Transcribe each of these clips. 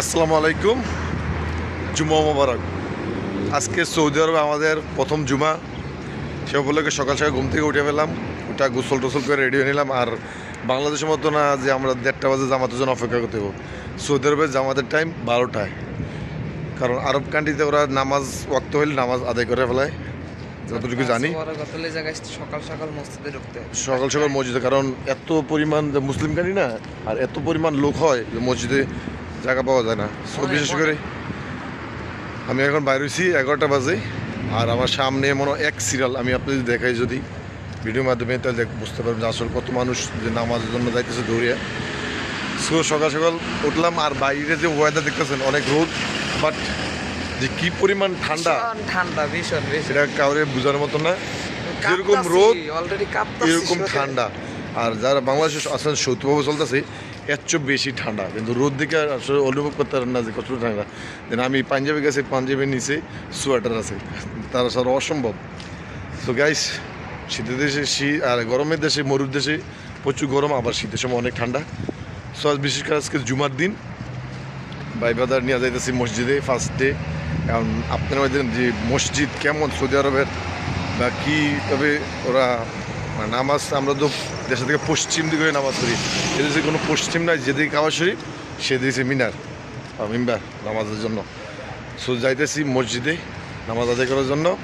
আসসালামু আলাইকুম। জুমা মোবারক। আজকে সৌদি আরবে আমাদের প্রথম জুমা সে উপলক্ষে সকাল সকাল ঘুম থেকে উঠে পেলাম ওটা গোসল টোসল করে রেডি হয়ে নিলাম আর বাংলাদেশের মতো না যে আমরা দেড়টা বাজে জামাতের জন্য অপেক্ষা করতে হবে সৌদি আরবের জামাতের টাইম বারোটায়। কারণ আরব কান্ট্রিতে ওরা নামাজ ওয়াক্ত হইলে নামাজ আদায় করে ফেলায়। যতটুকু জানি। গতলে সকাল সকাল মসজিদে ঢুকতে সকাল সকাল মসজিদে কারণ এত পরিমাণ যে মুসলিম কান্ট্রি না আর এত পরিমাণ লোক হয় যে মসজিদে জায়গা পাওয়া যায় না। সো বিশেষ করে আমি এখন বাইরে হয়েছি এগারোটা বাজে আর আমার সামনে মনে এক সিরিয়াল আমি আপনাদের দেখাই যদি ভিডিওর মাধ্যমে তাহলে বুঝতে পারবেন যে আসলে কত মানুষ যে নামাজের জন্য যাইতেছে দৌড়িয়া। সো সকাল সকাল উঠলাম আর বাইরে যে ওয়েদার দেখতেছেন অনেক রোদ বাট যে কি পরিমাণ ঠান্ডা ঠান্ডা ভীষণ সেটা কাউরে বোঝার মতো না। যেরকম রোদ এরকম ঠান্ডা। আর যারা বাংলাদেশে আসলে শৈত্যভাবে চলতেছে এর চেয়ে বেশি ঠান্ডা। কিন্তু রোদ দিকে আসলে অনুভব করতে পারেন না যে কত ঠান্ডা। দেন আমি পাঞ্জাবি গেছি পাঞ্জাবির নিচে সোয়েটার আছে। তারা স্যার অসম্ভব। তো গাইস শীতের দেশে শীত আর গরমের দেশে, মরুর দেশে প্রচুর গরম, আবার শীতের সময় অনেক ঠান্ডা। সো আজ বিশেষ করে আজকে জুমার দিন। ভাই নিয়ে যাইতেছি মসজিদে ফার্স্ট ডে কারণ আপনার যে মসজিদ কেমন সৌদি আরবের, বা কী তবে ওরা মানে নামাজ আমরা তো দেশে থেকে পশ্চিম দিকে নামাজ পড়ি। এদেশে কোনো পশ্চিম নাই যেদিকে কাবা শরীফ সেদিকে মিনার বা মিম্বার নামাজের জন্য। সো যাইতেছি মসজিদে নামাজ আদায় করার জন্য।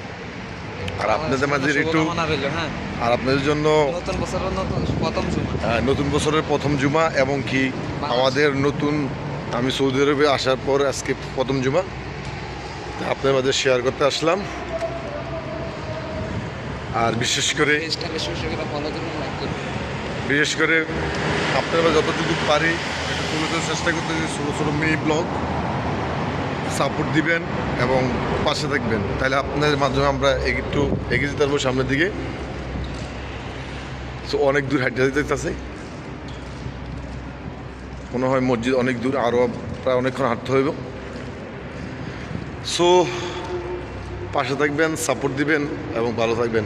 আর আপনাদের মাঝে একটু হ্যাঁ। আর আপনাদের জন্য নতুন বছরের প্রথম জুমা। আহ, নতুন বছরের প্রথম জুমা এবং কি আমাদের নতুন আমি সৌদি আরবে আসার পর আজকে প্রথম জুমা। আপনাদের মাঝে শেয়ার করতে আসলাম। আর বিশেষ করে বিশেষ করে আপনারা যতটুকু পারি একটু তুলে ধরার চেষ্টা করতে যে ছোটো ছোটো মিনি ব্লগ সাপোর্ট দিবেন এবং পাশে থাকবেন। তাহলে আপনাদের মাধ্যমে আমরা একটু এগিয়ে যেতে পারব সামনের দিকে। সো অনেক দূর হাইটে যেতে আছে। মনে হয় মসজিদ অনেক দূর আরও প্রায় অনেকক্ষণ হাঁটতে হইব। সো পাশে থাকবেন সাপোর্ট দিবেন এবং ভালো থাকবেন।